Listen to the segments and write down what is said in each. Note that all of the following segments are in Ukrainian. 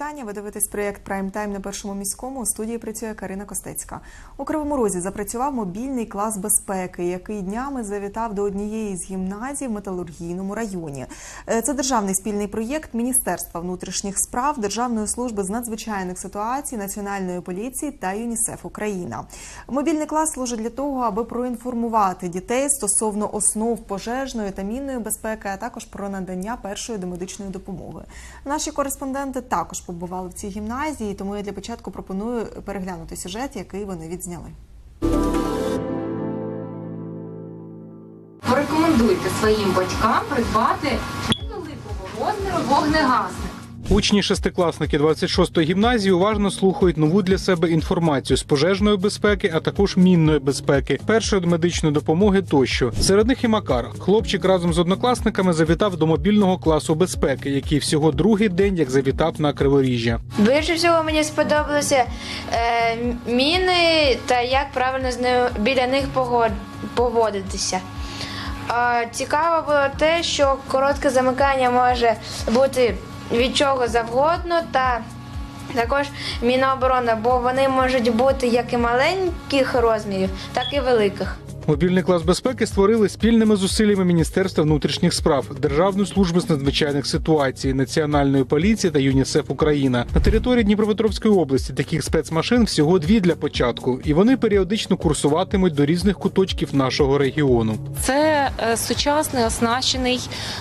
Вітання. Ви дивитесь проєкт Прайм Тайм на першому міському. У студії працює Карина Костецька. У Кривому Розі запрацював мобільний клас безпеки, який днями завітав до однієї з гімназій в металургійному районі. Е, Це державний спільний проєкт Міністерства внутрішніх справ, Державної служби з надзвичайних ситуацій, Національної поліції та ЮНІСЕФ Україна. Мобільний клас служить для того, аби проінформувати дітей стосовно основ пожежної та мінної безпеки, а також про надання першої домедичної допомоги. Наші кореспонденти також побували в цій гімназії, тому я для початку пропоную переглянути сюжет, який вони відзняли. Порекомендуйте своїм батькам придбати невеликого розміру вогнегасник. Учні шестикласники 26-ї гімназії уважно слухають нову для себе інформацію з пожежної безпеки, а також мінної безпеки, першої медичної допомоги тощо. Серед них і Макар. Хлопчик разом з однокласниками завітав до мобільного класу безпеки, який всього другий день як завітав на криворіжжя. Більше всього мені сподобалося е, міни та як правильно з ними, біля них поводитися. Е, цікаво було те, що коротке замикання може бути від чого завгодно, та також міноборона, бо вони можуть бути як і маленьких розмірів, так і великих. Мобільний клас безпеки створили спільними зусиллями Міністерства внутрішніх справ, Державної служби з надзвичайних ситуацій, Національної поліції та ЮНІСЕФ Україна. На території Дніпропетровської області таких спецмашин всього дві для початку, і вони періодично курсуватимуть до різних куточків нашого регіону. Це е, сучасний оснащений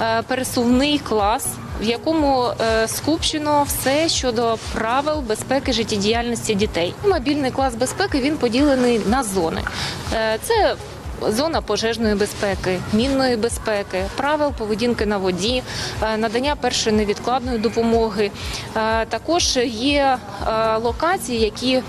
е, пересувний клас, в якому е, скупчено все щодо правил безпеки життєдіяльності дітей. Мобільний клас безпеки він поділений на зони. Це Зона пожежної безпеки, мінної безпеки, правил поведінки на воді, е, надання першої невідкладної допомоги. Е, Також є е, локації, які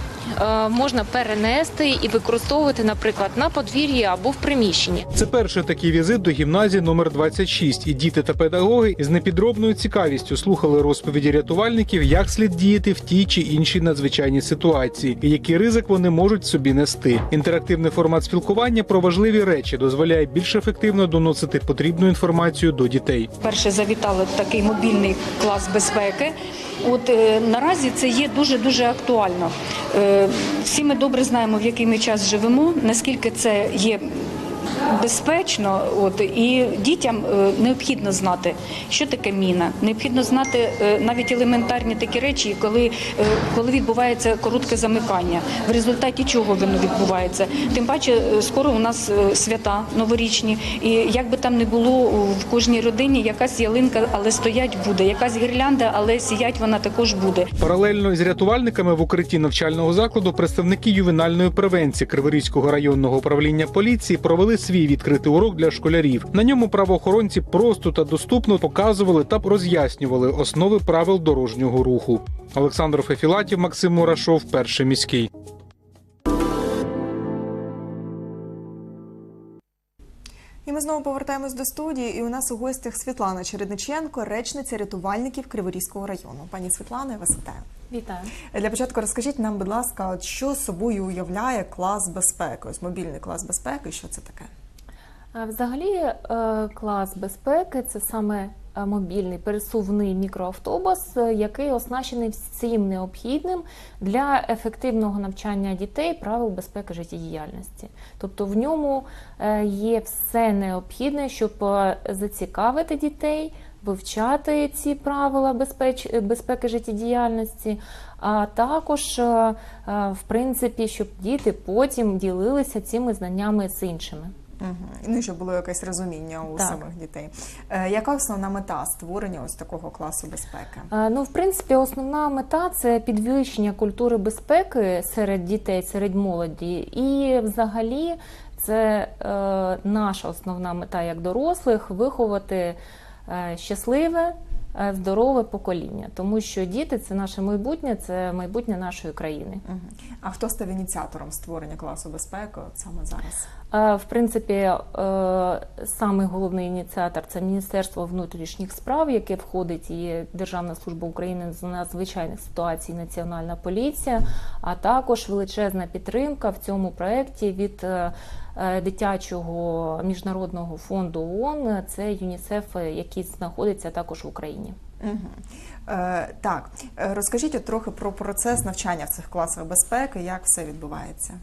можна перенести і використовувати, наприклад, на подвір'ї або в приміщенні. Це перший такий візит до гімназії номер 26 і діти та педагоги із непідробною цікавістю слухали розповіді рятувальників, як слід діяти в тій чи іншій надзвичайній ситуації, і який ризик вони можуть собі нести. Інтерактивний формат спілкування про важливі речі дозволяє більш ефективно доносити потрібну інформацію до дітей. Перше завітали в такий мобільний клас безпеки. От е, наразі це є дуже дуже актуально. Е, всі ми добре знаємо, в який ми час живемо, наскільки це є. Безпечно, от і дітям е, необхідно знати, що таке міна. Необхідно знати е, навіть елементарні такі речі, коли, е, коли відбувається коротке замикання, в результаті чого воно відбувається. Тим паче, скоро у нас свята новорічні, і як би там не було в кожній родині, якась ялинка, але стоять буде, якась гірлянда, але сіять вона також буде. Паралельно із рятувальниками в укритті навчального закладу представники ювенальної превенції Криворізького районного управління поліції провели свій відкритий урок для школярів. На ньому правоохоронці просто та доступно показували та роз'яснювали основи правил дорожнього руху. Олександр Фефілатів, Максим Мурашов, перший міський. І ми знову повертаємось до студії. І у нас у гостях Світлана Чередниченко, речниця рятувальників Криворізького району. Пані Світлана, я вас вітаю. Вітаю. Для початку розкажіть нам, будь ласка, що собою уявляє клас безпеки? Ось мобільний клас безпеки. Що це таке? Взагалі, е, клас безпеки це саме е, мобільний пересувний мікроавтобус, е, який оснащений всім необхідним для ефективного навчання дітей правил безпеки життєдіяльності. Тобто в ньому е, є все необхідне, щоб е, зацікавити дітей, вивчати ці правила безпеч... безпеки життєдіяльності, а також, е, е, в принципі, щоб діти потім ділилися цими знаннями з іншими. Угу. Ну і щоб було якесь розуміння у Так. самих дітей. Е, яка основна мета створення ось такого класу безпеки? Е, Ну, в принципі, основна мета це підвищення культури безпеки серед дітей, серед молоді. І взагалі це е, наша основна мета як дорослих виховати е, щасливе, е, здорове покоління, тому що діти це наше майбутнє, це майбутнє нашої країни. А хто став ініціатором створення класу безпеки от саме зараз? Е, В принципі, е, самий головний ініціатор це Міністерство внутрішніх справ, яке входить і Державна служба України з надзвичайних ситуацій, Національна поліція, а також величезна підтримка в цьому проєкті від е, дитячого міжнародного фонду ООН, це ЮНІСЕФ, який знаходиться також в Україні. Так, розкажіть от трохи про процес навчання в цих класах безпеки, як все відбувається.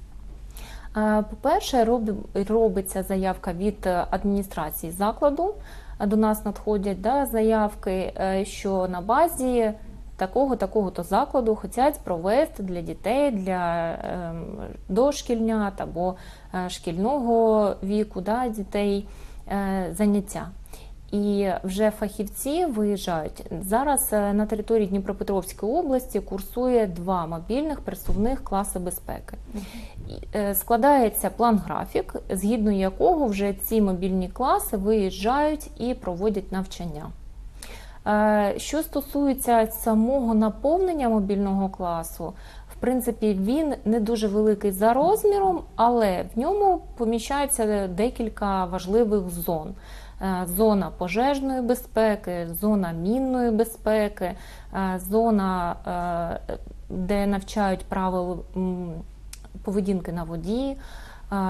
По-перше, робиться заявка від е, адміністрації закладу. До нас надходять да, заявки, е, що на базі такого такого то закладу хочуть провести для дітей, для ем, дошкільнят або е, шкільного віку да, дітей заняття. І вже фахівці виїжджають. Зараз е, на території Дніпропетровської області курсує два мобільних пересувних класи безпеки. Е, Складається план-графік, згідно якого вже ці мобільні класи виїжджають і проводять навчання. Е, Що стосується самого наповнення мобільного класу, в принципі, він не дуже великий за розміром, але в ньому поміщається декілька важливих зон. Е, Зона пожежної безпеки, зона мінної безпеки, е, зона, е, де навчають правил поведінки на воді,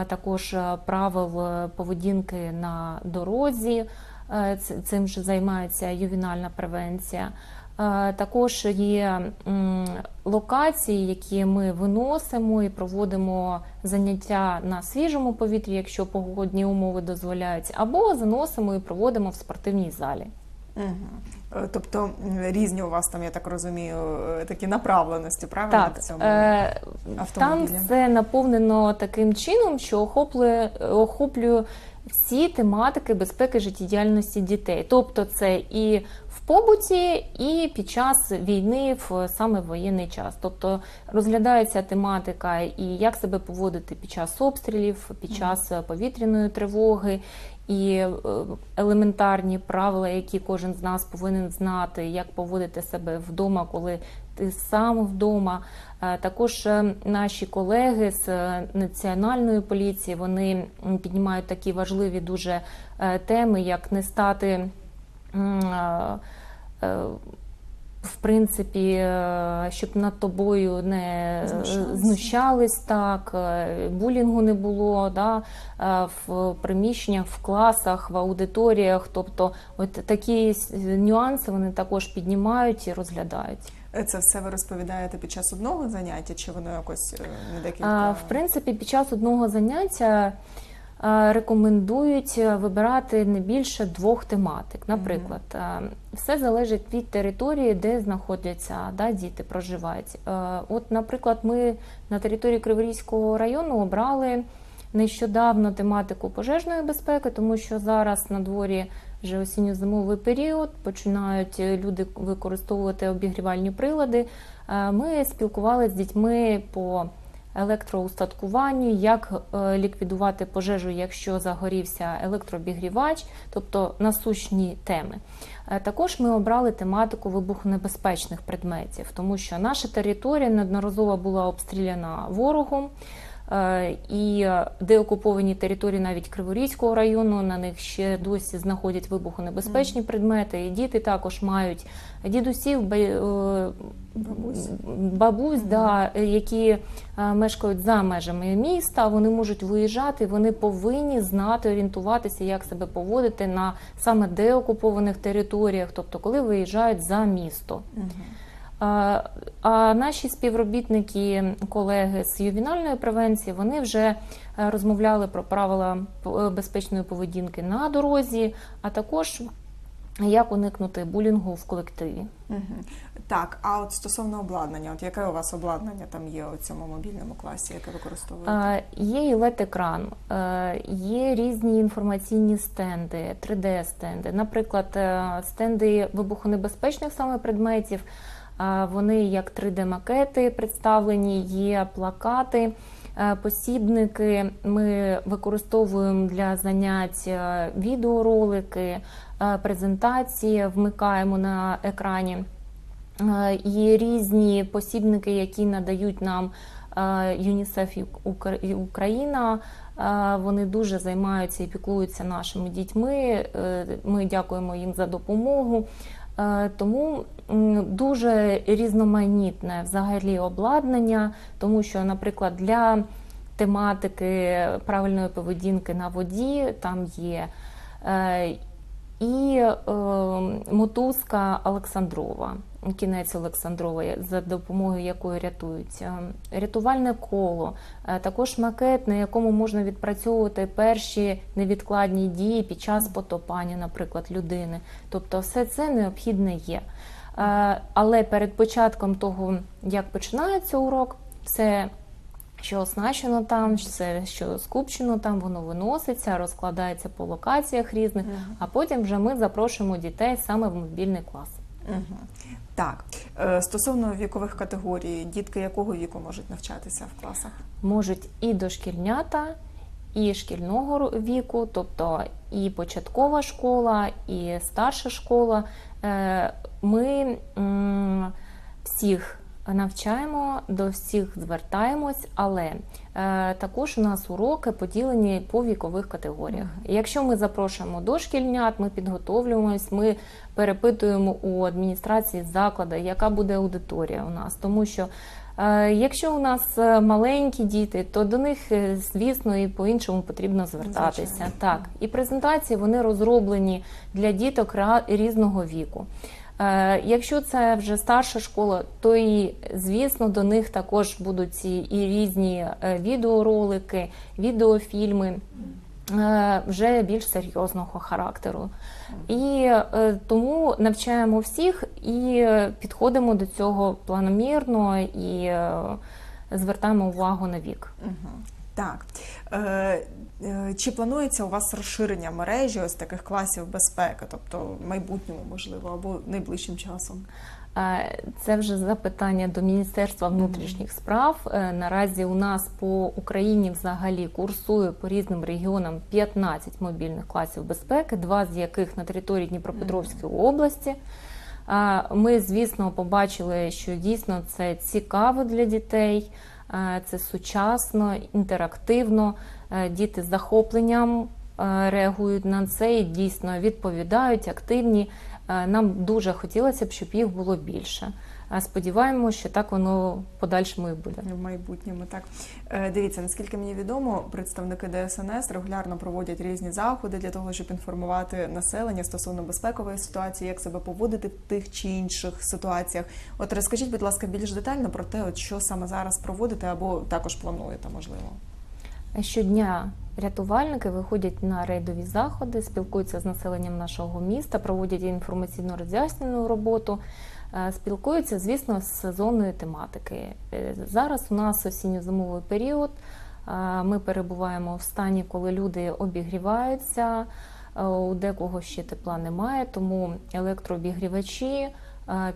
також правил поведінки на дорозі. Цим же займається ювенальна превенція. Е, Також є локації, які ми виносимо і проводимо заняття на свіжому повітрі, якщо погодні умови дозволяють, або заносимо і проводимо в спортивній залі. Угу. Тобто різні у вас там, я так розумію, е, такі направленості, правильно? Так, в цьому е, там автомобілі? все наповнено таким чином, що охоплює, охоплює всі тематики безпеки життєдіяльності дітей. Тобто це і в побуті, і під час війни, в саме воєнний час. Тобто розглядається тематика і як себе поводити під час обстрілів, під час е, повітряної тривоги. І е, елементарні правила, які кожен з нас повинен знати, як поводити себе вдома, коли ти сам вдома. Е, Також е, наші колеги з е, національної поліції вони піднімають такі важливі дуже теми, як не стати. В принципі, щоб над тобою не Знущались. знущались, так, булінгу не було да, в приміщеннях, в класах, в аудиторіях. Тобто, от такі нюанси вони також піднімають і розглядають. Е, Це все ви розповідаєте під час одного заняття, чи воно якось е, на декілька? В принципі, під час одного заняття рекомендують е, вибирати не більше двох тематик. Наприклад, все залежить від території, де знаходяться да, діти, проживають. Е, От, наприклад, ми на території Криворізького району обрали нещодавно тематику пожежної безпеки, тому що зараз на дворі вже осінньо-зимовий період, починають е, люди використовувати обігрівальні прилади. Е, Ми спілкувалися з дітьми по електроустаткуванню, як е, ліквідувати пожежу, якщо загорівся електрообігрівач, тобто насущні теми. Також ми обрали тематику вибухонебезпечних предметів, тому що наша територія неодноразово була обстріляна ворогом. Е, І деокуповані території навіть Криворізького району на них ще досі знаходять вибухонебезпечні предмети. І діти також мають дідусів, е, Бабусь. бабусь, да, які е, мешкають за межами міста. Вони можуть виїжджати, вони повинні знати, орієнтуватися, як себе поводити на саме деокупованих територіях, тобто коли виїжджають за місто. А, А наші співробітники, колеги з ювенальної превенції, вони вже е, розмовляли про правила е, безпечної поведінки на дорозі, а також як уникнути булінгу в колективі. Так, а от стосовно обладнання, от яке у вас обладнання там є у цьому мобільному класі, яке використовуєте? Є і LED-екран, е, є різні інформаційні стенди, 3D-стенди. Наприклад, стенди вибухонебезпечних саме предметів. Вони як 3D-макети представлені, є плакати, е, посібники. Ми використовуємо для занять відеоролики, е, презентації, вмикаємо на екрані. Е, Є різні посібники, які надають нам ЮНІСЕФ Україна. Вони дуже займаються і піклуються нашими дітьми. Ми дякуємо їм за допомогу. Е, Тому дуже різноманітне взагалі обладнання, тому що, наприклад, для тематики правильної поведінки на воді там є е, і е, мотузка Олександрова, кінець Олександрова, за допомогою якої рятують. Рятувальне коло, е, також макет, на якому можна відпрацьовувати перші невідкладні дії під час потопання, наприклад, людини. Тобто, все це необхідне є. Е, Але перед початком того, як починається урок, все що оснащено там, все, що скупчено там, воно виноситься, розкладається по локаціях різних, а потім вже ми запрошуємо дітей саме в мобільний клас. Так, Е, стосовно вікових категорій, дітки якого віку можуть навчатися в класах? Можуть і дошкільнята, і шкільного віку, тобто і початкова школа, і старша школа. Е, Ми всіх навчаємо, до всіх звертаємось, але е, також у нас уроки поділені по вікових категоріях. Якщо ми запрошуємо дошкільнят, ми підготовлюємось, ми перепитуємо у адміністрації закладу, яка буде аудиторія у нас, тому що. Е, Якщо у нас е, маленькі діти, то до них, е, звісно, і по-іншому потрібно звертатися. Звичайно. Так, і презентації вони розроблені для діток різного віку. Е, Якщо це вже старша школа, то і звісно до них також будуть і, різні е, відеоролики, відеофільми. е, Вже більш серйозного характеру. І тому навчаємо всіх і підходимо до цього планомірно і звертаємо увагу на вік. Так. Е, е, Чи планується у вас розширення мережі ось таких класів безпеки, тобто в майбутньому, можливо, або найближчим часом? Е, Це вже запитання до Міністерства внутрішніх справ. Наразі у нас по Україні взагалі курсує по різним регіонам 15 мобільних класів безпеки, два з яких на території Дніпропетровської області. Ми, звісно, побачили, що дійсно це цікаво для дітей, це сучасно, інтерактивно. Е, Діти з захопленням е, реагують на це і дійсно відповідають, активні. Е, Нам дуже хотілося б, щоб їх було більше. Е, Сподіваємося, що так воно подальшому і буде. В майбутньому так Е, дивіться, наскільки мені відомо, представники ДСНС регулярно проводять різні заходи для того, щоб інформувати населення стосовно безпекової ситуації, як себе поводити в тих чи інших ситуаціях. От розкажіть, будь ласка, більш детально про те, от що саме зараз проводите, або також плануєте, можливо. Щодня рятувальники виходять на рейдові заходи, спілкуються з населенням нашого міста, проводять інформаційно роз'яснену роботу, е, спілкуються, звісно, з сезонної тематики. Е, Зараз у нас осінньо-зимовий період. е, Ми перебуваємо в стані, коли люди обігріваються. У декого ще тепла немає, тому електрообігрівачі,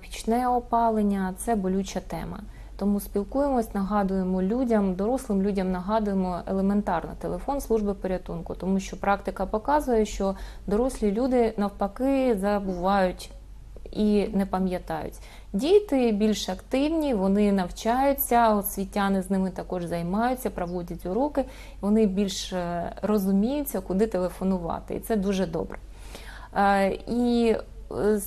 пічне опалення це болюча тема. Тому спілкуємось, нагадуємо людям, дорослим людям нагадуємо елементарно телефон служби порятунку, тому що практика показує, що дорослі люди навпаки забувають і не пам'ятають. Діти більш активні, вони навчаються, освітяни з ними також займаються, проводять уроки, вони більш е, розуміються, куди телефонувати, і це дуже добре. Е, І е,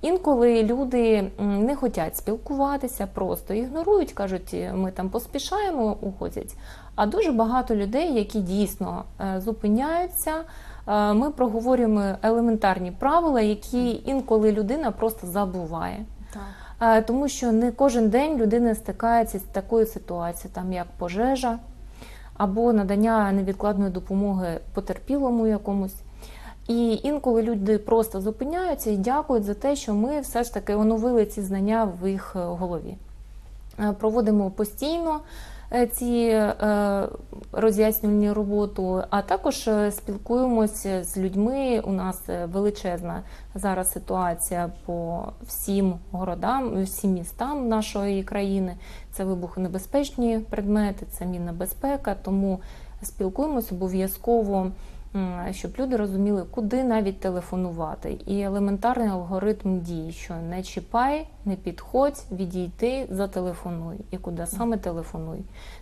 інколи люди не хочуть спілкуватися, просто ігнорують, кажуть, «Е, ми там поспішаємо, уходять. А дуже багато людей, які дійсно е, зупиняються. Е, Ми проговорюємо елементарні правила, які інколи людина просто забуває. Так. Тому що не кожен день людина стикається з такою ситуацією, там як пожежа або надання невідкладної допомоги потерпілому якомусь. І інколи люди просто зупиняються і дякують за те, що ми все ж таки оновили ці знання в їх е, голові. Е, Проводимо постійно е, ці роз'яснювальні роботу, а також спілкуємося з людьми. У нас величезна зараз ситуація по всім городам, всім містам нашої країни. Це вибухонебезпечні предмети, це мінна безпека. Тому спілкуємось обов'язково, щоб люди розуміли, куди навіть телефонувати. І елементарний алгоритм дій, що не чіпай, не підходь, відійти, зателефонуй. І куди саме телефонуй.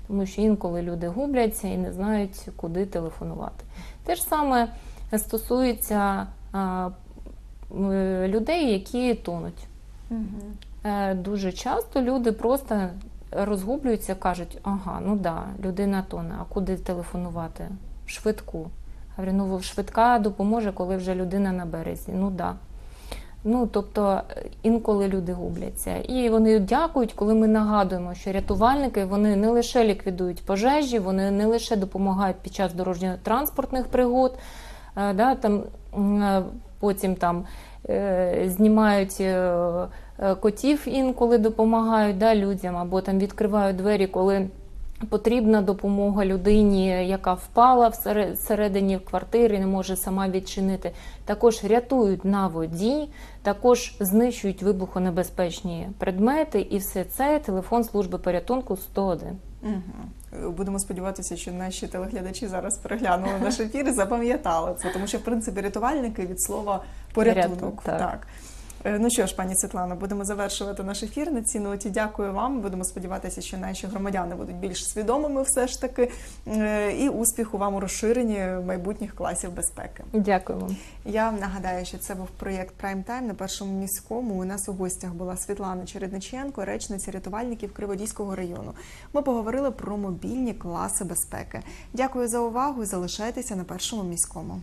Тому що інколи люди губляться і не знають, куди телефонувати. Те ж саме стосується людей, які тонуть. Е, Дуже часто люди просто розгублюються, кажуть, ага, ну да, людина тоне, а куди телефонувати? Швидку. Говорю, ну швидка допоможе, коли вже людина на березі. Ну да. Ну, тобто е, інколи люди губляться. І вони дякують, коли ми нагадуємо, що рятувальники вони не лише ліквідують пожежі, вони не лише допомагають під час дорожньо-транспортних пригод, е, да, там, е, потім там знімають котів інколи допомагають да, людям, або там відкривають двері, коли потрібна допомога людині, яка впала всере- всередині квартири, не може сама відчинити. Також рятують на воді, також знищують вибухонебезпечні предмети, і все це телефон служби порятунку 101. Угу. Будемо сподіватися, що наші телеглядачі зараз переглянули наш ефір і запам'ятали це, тому що в принципі рятувальники від слова порятунок. Порятунок, так. Е, Ну що ж, пані Світлано, будемо завершувати наш ефір на цій ноті. Дякую вам. Будемо сподіватися, що наші громадяни будуть більш свідомими, все ж таки, Е, і успіху вам у розширенні майбутніх класів безпеки. Дякую вам. Я вам нагадаю, що це був проєкт Прайм Тайм на першому міському. У нас у гостях була Світлана Чередниченко, речниця рятувальників Криводійського району. Ми поговорили про мобільні класи безпеки. Дякую за увагу залишайтеся на першому міському.